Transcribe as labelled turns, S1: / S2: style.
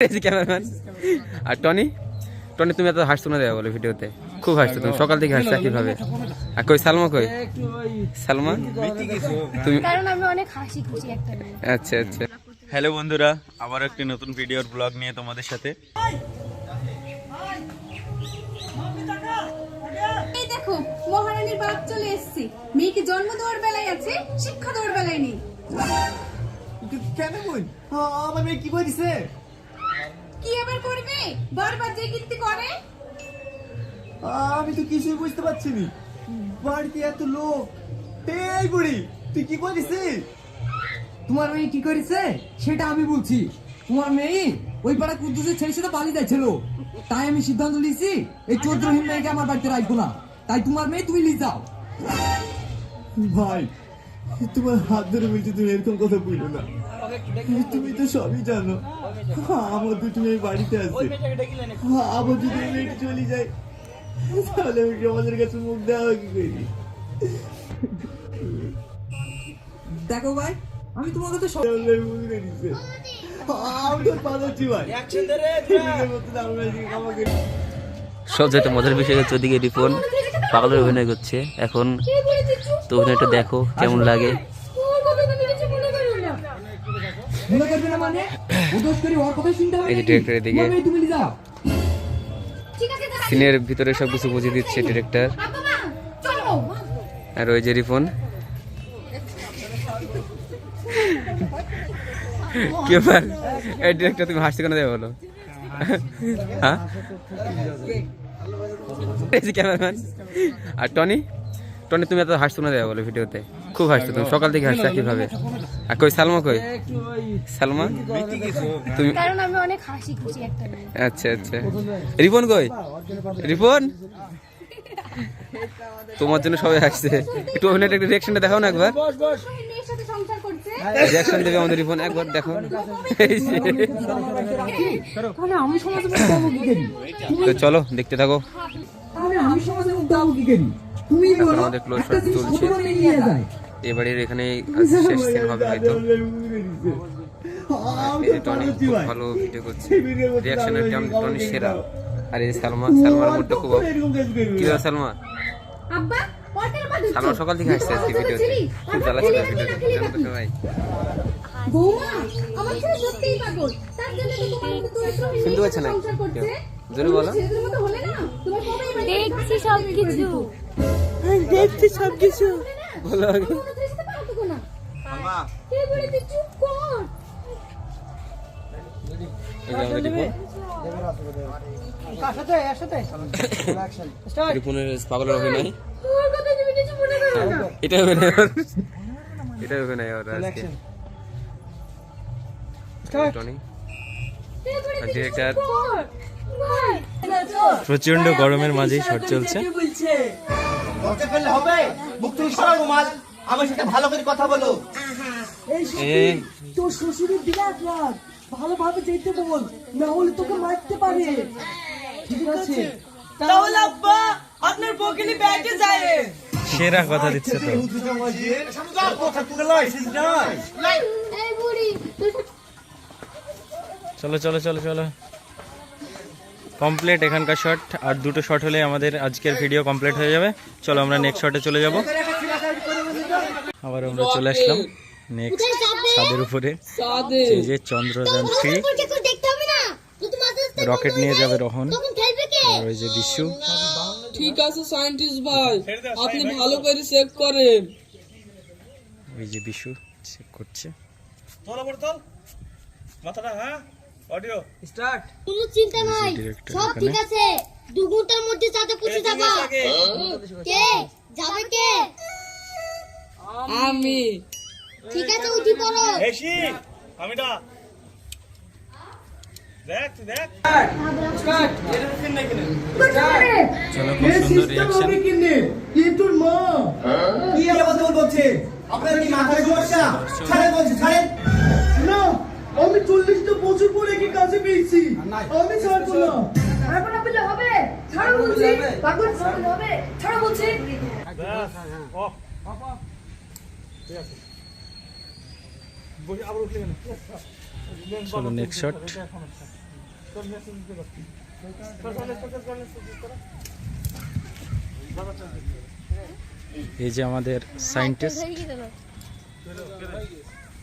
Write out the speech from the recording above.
S1: এই ক্যামেরাম্যান আর Tony? Tony তুমি এত হাসছো না দেওয়া বলো ভিডিওতে? খুব হাসছো তুমি। সকাল থেকে হাসছো কীভাবে আর কই সালমা কই? সালমা? তুমি
S2: কারণ আমি অনেক হাসি খুশি একটা মেয়ে।
S1: আচ্ছা আচ্ছা।
S3: হ্যালো বন্ধুরা আবার একটি নতুন ভিডিওর ব্লগ নিয়ে তোমাদের সাথে।
S2: দেখো মহারানীর বাপ চলে এসেছে। মেয়েকে জন্ম দেওয়ার বেলায় আছে শিক্ষা দেওয়ার বেলায় নেই।
S4: কেন বোন আমার মেয়ে কি করেছে
S2: কি আবার করবে? বারবার যে কীর্তি করে?
S4: আমি তো কিছুই বুঝতে পারছি না। বাড়িতে এত লোক। এই বুড়ি তুই কি করেছিস
S5: তোমার মেয়ে কি করেছে? সেটা আমি বলছি। তোমার মেয়ে ওই পাড়া কুদ্দুসের ছেলের সাথে পালিয়ে যাচ্ছিল তাই আমি সিদ্ধান্ত নিয়েছি এই চোদ্দহীন মেয়েকে আমার বাড়িতে রাখব না। তাই তোমার মেয়ে তুমি নিয়ে যাও।
S4: ভাই তোমার হাত ধরে বলছি তুমি এরকম কথা বলল না। তুমি তো সবই জানো। আমার দুটো মেয়ে বাড়িতে আছে। আবার যদি মেয়েটা চলে যায়। তাহলে আমি আমাদের কাছে মুখ দেওয়া কি করি?
S5: দেখো ভাই আমি তোমার কথা সব
S4: আমি বুঝে নিচ্ছে আমি তো পালাচ্ছি ভাই।
S1: যেটা মজার বিষয় হচ্ছে ওদিকে রিপন। পাগলের অভিনয় করছে। এখন তো অভিনয়টা দেখো কেমন লাগে
S2: ওর কথা তো কিছু মনে করো না
S5: মনে করবে না মানে? ও দোষ করি ওর কথা শুনতে হবে
S1: এই director এদিকে।
S5: তুমি নিয়ে যাও।
S2: ঠিক আছে দাঁড়া।
S1: সিনের ভিতরে সব কিছু বুঝিয়ে দিচ্ছে ডিরেক্টর
S2: চলো।
S1: আর ওই যে রিপন। কি ব্যাপার? এই ডিরেক্টর তুমি হাসতে কেন দেবে বলো? হ্যাঁ? এই যে ক্যামেরাম্যান আর টনি? টনি তুমি এত হাসছো না দেওয়া বলো ভিডিওতে? খুব হাসছো তুমি সকাল থেকে হাসছো কীভাবে আর কই সালমা কই? সালমা? তুমি
S2: কারণ আমি অনেক হাসি খুশি একটা
S1: আচ্ছা আচ্ছা। রিপন কই? রিপন? তোমার জন্য সবাই হাসছে। একটু অভিনয়টা একটু রিয়াকশনটা দেখাও না একবার।
S2: ওই মেয়ের সাথে সংসার করছে
S1: রিয়াকশন দেবে আমাদের রিপন একবার দেখো তো চলো দেখতে থাকো।
S5: আমি সমাজে মুখ কি করি? তুমি বলো একটা জিনিস
S1: চলছে।
S5: নিয়ে যায়।
S1: এবারের এখানে শেষ সিন হবে হয়তো। এই যে টনি খুব ভালো ভিডিও করছে। রিয়াকশনের টনি সেরা। আর এই সালমা সালমার মুডটা খুব কি হলো সালমা? সালমা সকাল থেকে আসছে আজকে ভিডিওতে খুব জ্বালা ছিল ভিডিওতে জানো তো সবাই
S2: বৌমা আমার ছেলে সত্যিই পাগল। তার জন্য তো তোমার মতো দরিদ্র
S1: শুনতে পাচ্ছে না? জোরে বলো।
S6: দেখছি সব কিছু
S2: দেখছি সব কিছু
S1: বলো আগে।
S2: কে বলেছে? চুপ কর।
S1: এই যে আমাদের রিপন। রিপনের পাগলের অভিনয়
S2: তোর কথা তুমি কিছু করো না।
S1: এটা অভিনয় অভিনয় ওর আজকে। ডিরেক্টর
S3: প্রচণ্ড গরমের মাঝেই শট চলছে।
S4: দরজা ফেললে হবে? মুখ সরাও রুমাল। আমার সাথে ভালো করে কথা বলো।
S1: এই
S5: তোর শ্বশুরের বিরাট রাগ। ভালোভাবে যেতে বল না হলে তোকে মারতে পারে। ঠিক আছে? তাহলে আব্বা আপনার বকিনি ব্যাগে যায়।
S3: সেরা কথা দিচ্ছে তো। চলো চলো চলো চলো। কমপ্লিট এখানকার শট আর দুটো শট হলে আমাদের আজকের ভিডিও কমপ্লিট হয়ে যাবে। চলো আমরা নেক্সট শটে চলে যাব। আবার আমরা চলে আসলাম। নেক্সট ছাদের উপরে। এই যে চন্দ্রযান থ্রি
S2: দেখতে হবে না। যদি মাঝে
S3: রকেট নিয়ে যাবে রহন। আর ওই যে বিশু।
S7: ঠিক আছে সায়েন্টিস্ট ভাই। আপনি ভালো করে চেক করেন।
S3: ওই যে বিশু চেক করছে।
S2: কোনো চিন্তা নাই। সব ঠিক আছে। দু ঘণ্টার মধ্যে পৌঁছে যাবা। কে? যাবে কে?
S7: আমি।
S2: ঠিক আছে উঠি পড়ো।
S3: চলো খুব সুন্দর রিয়াকশন
S5: কি তোর মা।
S4: কি আবার বলছে? আপনার কি মাথায় সমস্যা? ছাড়েন বলছি ছাড়েন।
S5: না আমি চল্লিশটা বছর পরে কি কাছে পেয়েছি। আমি ছাড়বো না
S2: এখন আপনি হবে? ছাড়ো বলছি। পাগল হবে। ছাড়ো বলছি।
S3: চলো নেক্সট শট এই যে আমাদের সায়েন্টিস্ট